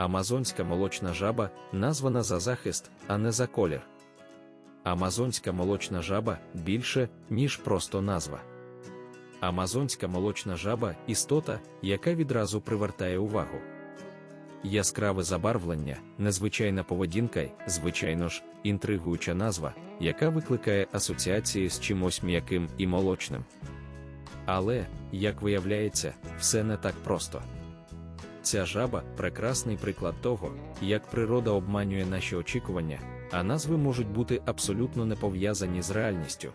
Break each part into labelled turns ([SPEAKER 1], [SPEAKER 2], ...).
[SPEAKER 1] Амазонська молочна жаба названа за захист, а не за колір. Амазонська молочна жаба більше, ніж просто назва. Амазонська молочна жаба істота, яка відразу привертає увагу. Яскраве забарвлення, незвичайна поведінка й, звичайно ж, інтригуюча назва, яка викликає асоціації з чимось м'яким і молочним. Але, як виявляється, все не так просто. Ця жаба прекрасний приклад того, як природа обманює наші очікування, а назви можуть бути абсолютно не пов'язані з реальністю.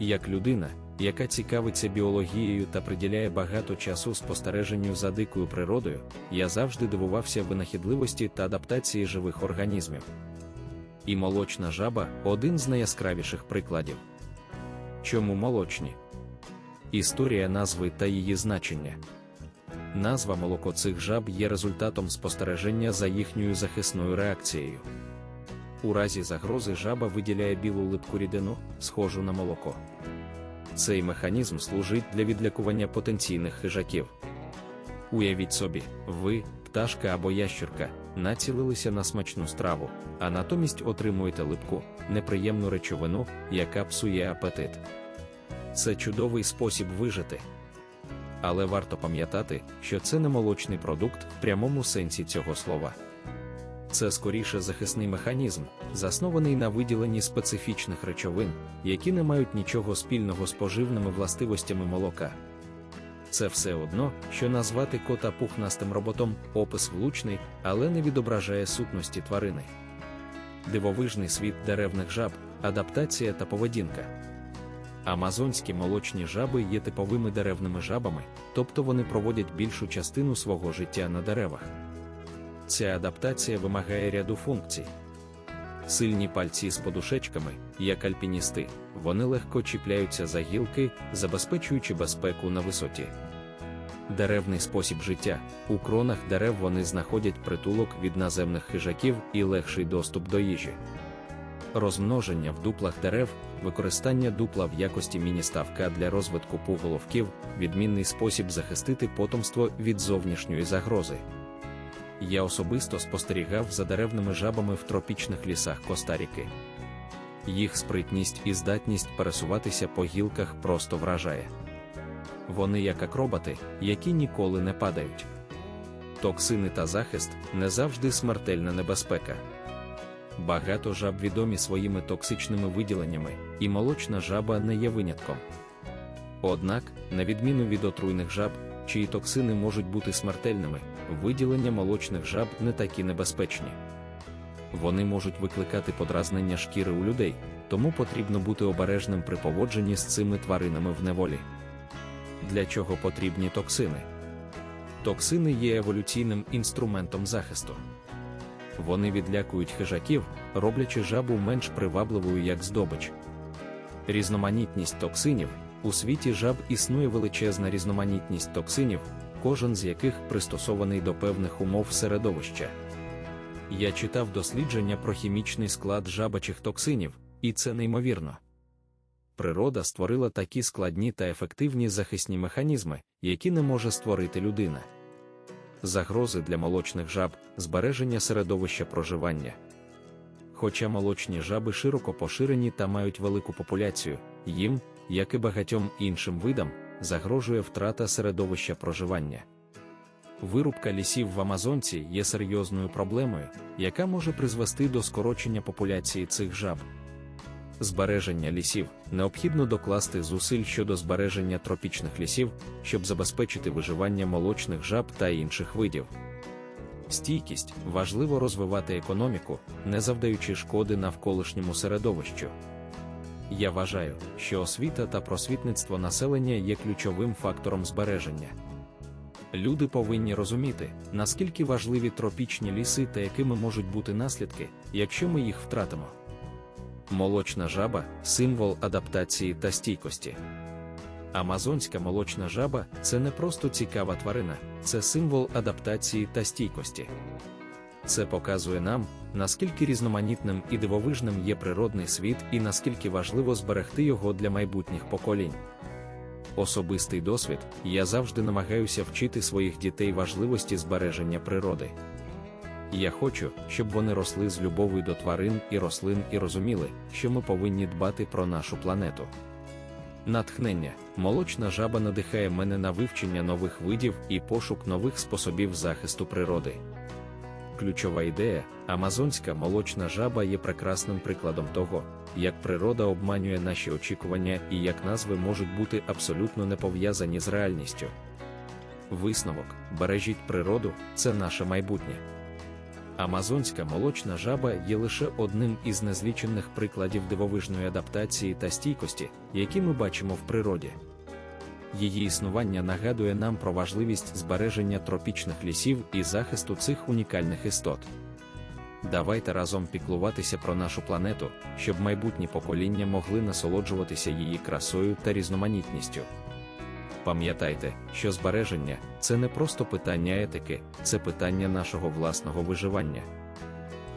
[SPEAKER 1] Як людина, яка цікавиться біологією та приділяє багато часу спостереженню за дикою природою, я завжди дивувався винахідливості та адаптації живих організмів. І молочна жаба один з найяскравіших прикладів. Чому молочні? Історія назви та її значення. Назва молоко цих жаб є результатом спостереження за їхньою захисною реакцією. У разі загрози жаба виділяє білу липку рідину, схожу на молоко. Цей механізм служить для відлякування потенційних хижаків. Уявіть собі, ви, пташка або ящерка, націлилися на смачну страву, а натомість отримуєте липку, неприємну речовину, яка псує апетит. Це чудовий спосіб вижити. Але варто пам'ятати, що це не молочний продукт в прямому сенсі цього слова. Це скоріше захисний механізм, заснований на виділенні специфічних речовин, які не мають нічого спільного з поживними властивостями молока. Це все одно, що назвати кота пухнастим роботом, опис влучний, але не відображає сутності тварини. Дивовижний світ деревних жаб, адаптація та поведінка. Амазонські молочні жаби є типовими деревними жабами, тобто вони проводять більшу частину свого життя на деревах. Ця адаптація вимагає ряду функцій. Сильні пальці з подушечками, як альпіністи, вони легко чіпляються за гілки, забезпечуючи безпеку на висоті. Деревний спосіб життя у кронах дерев вони знаходять притулок від наземних хижаків і легший доступ до їжі. Розмноження в дуплах дерев, використання дупла в якості міні-ставка для розвитку пуголовків, відмінний спосіб захистити потомство від зовнішньої загрози. Я особисто спостерігав за деревними жабами в тропічних лісах Коста-Ріки. Їх спритність і здатність пересуватися по гілках просто вражає. Вони як акробати, які ніколи не падають. Токсини та захист не завжди смертельна небезпека. Багато жаб відомі своїми токсичними виділеннями, і молочна жаба не є винятком. Однак, на відміну від отруйних жаб, чиї токсини можуть бути смертельними, виділення молочних жаб не такі небезпечні. Вони можуть викликати подразнення шкіри у людей, тому потрібно бути обережним при поводженні з цими тваринами в неволі. Для чого потрібні токсини? Токсини є еволюційним інструментом захисту. Вони відлякують хижаків, роблячи жабу менш привабливою як здобич. Різноманітність токсинів у світі жаб існує величезна різноманітність токсинів, кожен з яких пристосований до певних умов середовища. Я читав дослідження про хімічний склад жабачих токсинів, і це неймовірно. Природа створила такі складні та ефективні захисні механізми, які не може створити людина. Загрози для молочних жаб, збереження середовища проживання. Хоча молочні жаби широко поширені та мають велику популяцію, їм, як і багатьом іншим видам, загрожує втрата середовища проживання. Вирубка лісів в Амазонці є серйозною проблемою, яка може призвести до скорочення популяції цих жаб. Збереження лісів необхідно докласти зусиль щодо збереження тропічних лісів, щоб забезпечити виживання молочних жаб та інших видів. Стійкість важливо розвивати економіку, не завдаючи шкоди навколишньому середовищу. Я вважаю, що освіта та просвітництво населення є ключовим фактором збереження. Люди повинні розуміти, наскільки важливі тропічні ліси та якими можуть бути наслідки, якщо ми їх втратимо. Молочна жаба символ адаптації та стійкості. Амазонська молочна жаба це не просто цікава тварина, це символ адаптації та стійкості. Це показує нам, наскільки різноманітним і дивовижним є природний світ і наскільки важливо зберегти його для майбутніх поколінь. Особистий досвід я завжди намагаюся вчити своїх дітей важливості збереження природи. І я хочу, щоб вони росли з любов'ю до тварин і рослин і розуміли, що ми повинні дбати про нашу планету. Натхнення, молочна жаба надихає мене на вивчення нових видів і пошук нових способів захисту природи. Ключова ідея, амазонська молочна жаба є прекрасним прикладом того, як природа обманює наші очікування і як назви можуть бути абсолютно не пов'язані з реальністю. Висновок: бережіть природу, це наше майбутнє. Амазонська молочна жаба є лише одним із незлічених прикладів дивовижної адаптації та стійкості, які ми бачимо в природі. Її існування нагадує нам про важливість збереження тропічних лісів і захисту цих унікальних істот. Давайте разом піклуватися про нашу планету, щоб майбутні покоління могли насолоджуватися її красою та різноманітністю. Пам'ятайте, що збереження це не просто питання етики, це питання нашого власного виживання.